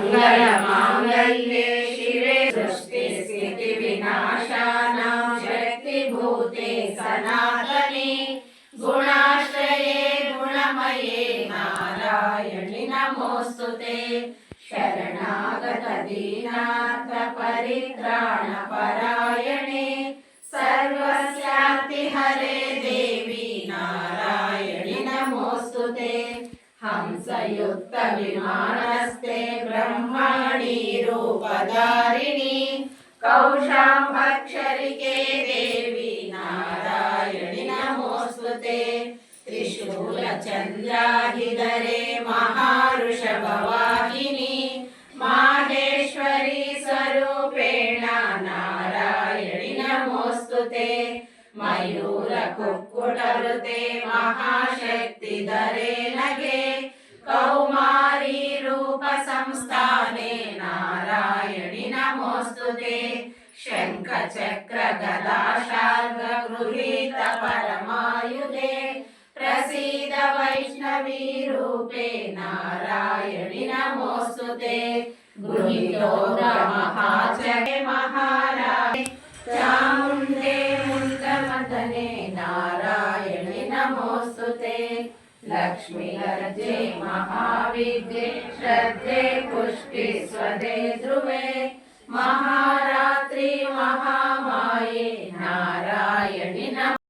मङ्गलमाङ्गल्ये शिवे सृष्टिस्थितिविनाशानां शक्तिभूते सनातने। गुणाश्रये गुणमये नारायणि नमोऽस्तु ते। परित्राणपरायणे హంసయుక్త విమానస్తే బ్రహ్మాణి రూపధారిణి కౌశాంభక్షరికే దేవి నారాయణి నమోస్తుతే త్రిశూల చంద్రాహిధరే మహారుషభవాహిని మాహేశ్వరి స్వరూపేణ నారాయణి నమోస్తుతే మయూర కుక్కుటరుతే మహాశక్తి నమోస్తుతే శంఖ చక్ర గదాశార్గ గృహీత పరమాయుధే ప్రసీద వైష్ణవీ రూపే నారాయణి నమోస్తుతే. గృహీతో మహాచే మహారాయ చాముండే ముండమదనే నారాయణి నమోస్తుతే. లక్ష్మీ గర్జే మహావిద్యే శ్రద్ధే